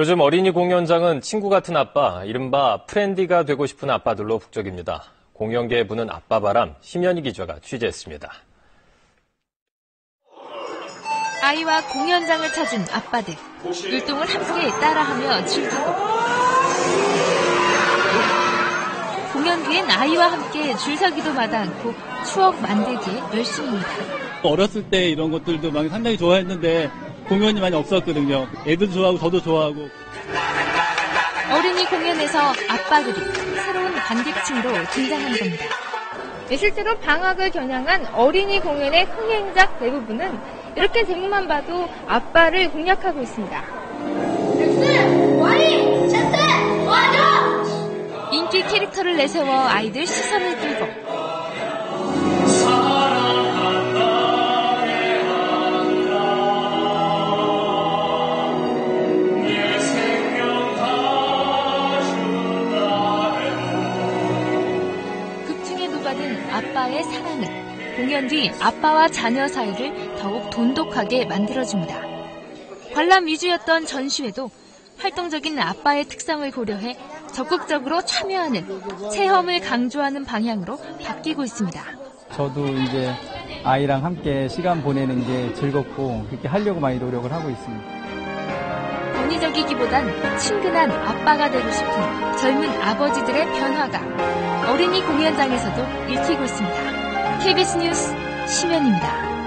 요즘 어린이 공연장은 친구 같은 아빠, 이른바 프렌디가 되고 싶은 아빠들로 북적입니다. 공연계에 부는 아빠 바람, 심연희 기자가 취재했습니다. 아이와 공연장을 찾은 아빠들. 율동을 함께 따라하며 즐기고. 공연 뒤엔 아이와 함께 줄서기도 마다 않고 추억 만들기에 열심입니다. 어렸을 때 이런 것들도 막 상당히 좋아했는데 공연이 많이 없었거든요. 애들도 좋아하고 저도 좋아하고 어린이 공연에서 아빠들이 새로운 관객층으로 등장한 겁니다. 네, 실제로 방학을 겨냥한 어린이 공연의 흥행작 대부분은 이렇게 제목만 봐도 아빠를 공략하고 있습니다. 인기 캐릭터를 내세워 아이들 시선을 끌고 녹아든 아빠의 사랑은 공연 뒤 아빠와 자녀 사이를 더욱 돈독하게 만들어줍니다. 관람 위주였던 전시회도 활동적인 아빠의 특성을 고려해 적극적으로 참여하는 체험을 강조하는 방향으로 바뀌고 있습니다. 저도 이제 아이랑 함께 시간 보내는 게 즐겁고 그렇게 하려고 많이 노력을 하고 있습니다. 권위적이기보단 친근한 아빠가 되고 싶은 젊은 아버지들의 변화가 어린이 공연장에서도 읽히고 있습니다. KBS 뉴스 심연입니다.